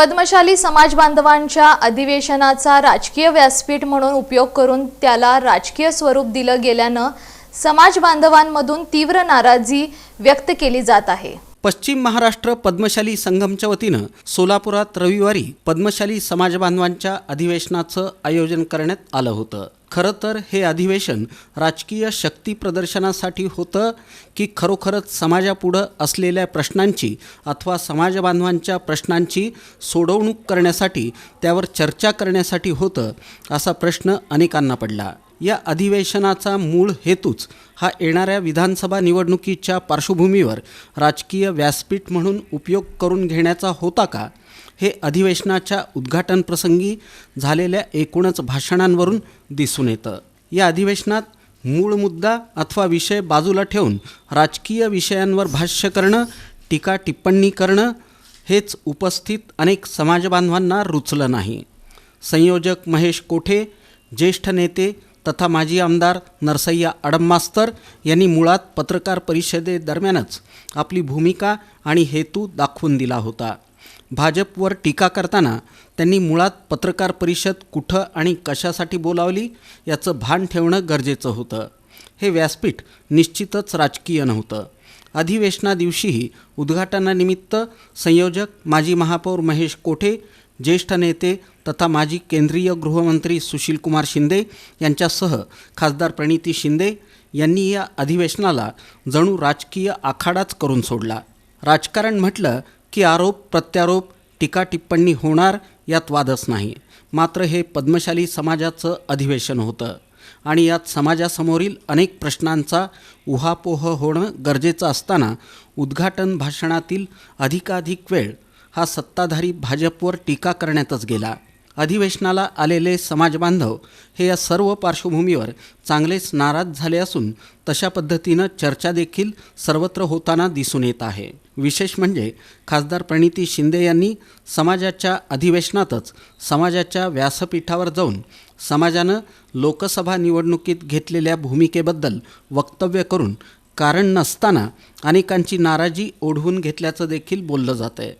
पद्मशाली समाज बांधवांच्या अधिवेशनाचा राजकीय व्यासपीठ म्हणून उपयोग करून त्याला राजकीय स्वरूप दिलं गेल्यानं समाज बांधवांमधून तीव्र नाराजी व्यक्त केली जात आहे. पश्चिम महाराष्ट्र पद्मशाली संघमच्या वतीनं सोलापुरात रविवारी पद्मशाली समाजबांधवांच्या अधिवेशनाचं आयोजन करण्यात आलं होतं. खरं तर हे अधिवेशन राजकीय शक्ती प्रदर्शनासाठी होतं की खरोखरच समाजापुढं असलेल्या प्रश्नांची अथवा समाजबांधवांच्या प्रश्नांची सोडवणूक करण्यासाठी त्यावर चर्चा करण्यासाठी होतं असा प्रश्न अनेकांना पडला. या अधिवेशनाचा मूळ हेतूच हा येणाऱ्या विधानसभा निवडणुकीच्या पार्श्वभूमीवर राजकीय व्यासपीठ म्हणून उपयोग करून घेण्याचा होता का? हे अधिवेशनाच्या उद्घाटनप्रसंगी झालेल्या एकूणच भाषणांवरून दिसून येतं. या अधिवेशनात मूळ मुद्दा अथवा विषय बाजूला ठेवून राजकीय विषयांवर भाष्य करणं टीका टिप्पणी करणं हेच उपस्थित अनेक समाजबांधवांना रुचलं नाही. संयोजक महेश कोठे ज्येष्ठ नेते तथा माजी आमदार नरसय्या अडममास्तर यांनी मुळात पत्रकार परिषदेदरम्यानच आपली भूमिका आणि हेतू दाखवून दिला होता. भाजपवर टीका करताना त्यांनी मुळात पत्रकार परिषद कुठं आणि कशासाठी बोलावली याचं भान ठेवणं गरजेचं होतं. हे व्यासपीठ निश्चितच राजकीय नव्हतं. अधिवेशनादिवशीही उद्घाटनानिमित्त संयोजक माजी महापौर महेश कोठे ज्येष्ठ नेते तथा माजी केंद्रीय गृहमंत्री सुशीलकुमार शिंदे यांच्यासह खासदार प्रणिती शिंदे यांनी या अधिवेशनाला जणू राजकीय आखाडाच करून सोडला. राजकारण म्हटलं की आरोप प्रत्यारोप टीका टिप्पणी होणार यात वादच नाही. मात्र हे पद्मशाली समाजाचं अधिवेशन होतं. आणि यात समाजासमोरील अनेक प्रश्नांचा उहापोह होणं गरजेचं असताना उद्घाटन भाषणातील अधिकाधिक वेळ हा सत्ताधारी भाजपवर टीका करण्यातच गेला. अधिवेशनाला आलेले समाजबांधव हे या सर्व पार्श्वभूमीवर चांगलेच नाराज झाले असून तशा पद्धतीनं चर्चा देखील सर्वत्र होताना दिसून येत आहे. विशेष म्हणजे खासदार प्रणिती शिंदे यांनी समाजाच्या अधिवेशनातच समाजाच्या व्यासपीठावर जाऊन समाजानं लोकसभा निवडणुकीत घेतलेल्या भूमिकेबद्दल वक्तव्य करून कारण नसताना अनेकांची नाराजी ओढवून घेतल्याचं देखील बोललं जात आहे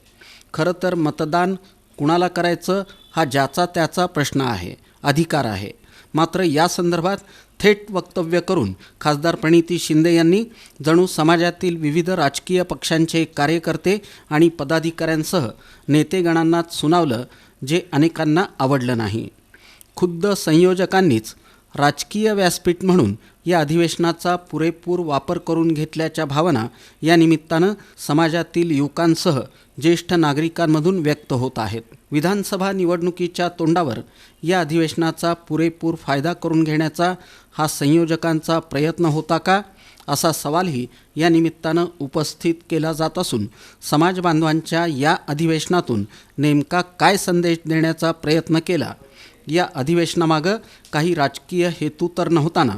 खरं तर मतदान कुणाला करायचं हा ज्याचा त्याचा प्रश्न आहे अधिकार आहे. मात्र या संदर्भात थेट वक्तव्य करून खासदार प्रणिती शिंदे यांनी जणू समाजातील विविध राजकीय पक्षांचे कार्यकर्ते आणि पदाधिकाऱ्यांसह नेतेगणांना सुनावलं जे अनेकांना आवडलं नाही. खुद्द संयोजकांनीच राजकीय व्यासपीठ म्हणून या अधिवेशनाचा पुरेपूर वापर करून घेतल्याच्या भावना या निमित्तानं समाजातील युवकांसह ज्येष्ठ नागरिकांमधून व्यक्त होत आहेत. विधानसभा निवडणुकीच्या तोंडावर या अधिवेशनाचा पुरेपूर फायदा करून घेण्याचा हा संयोजकांचा प्रयत्न होता का? असा सवालही या निमित्तानं उपस्थित केला जात असून समाज बांधवांच्या या अधिवेशनातून नेमका काय संदेश देण्याचा प्रयत्न केला? या अधिवेशनामागं काही राजकीय हेतू तर नव्हताना.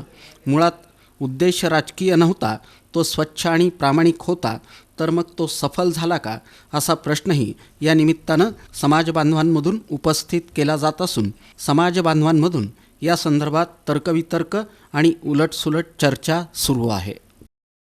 मुळात उद्देश राजकीय नव्हता तो स्वच्छ आणि प्रामाणिक होता तर मग तो सफल झाला का असा प्रश्नही या निमित्तानं समाजबांधवांमधून उपस्थित केला जात असून समाजबांधवांमधून या संदर्भात तर्कवितर्क आणि उलटसुलट चर्चा सुरू आहे.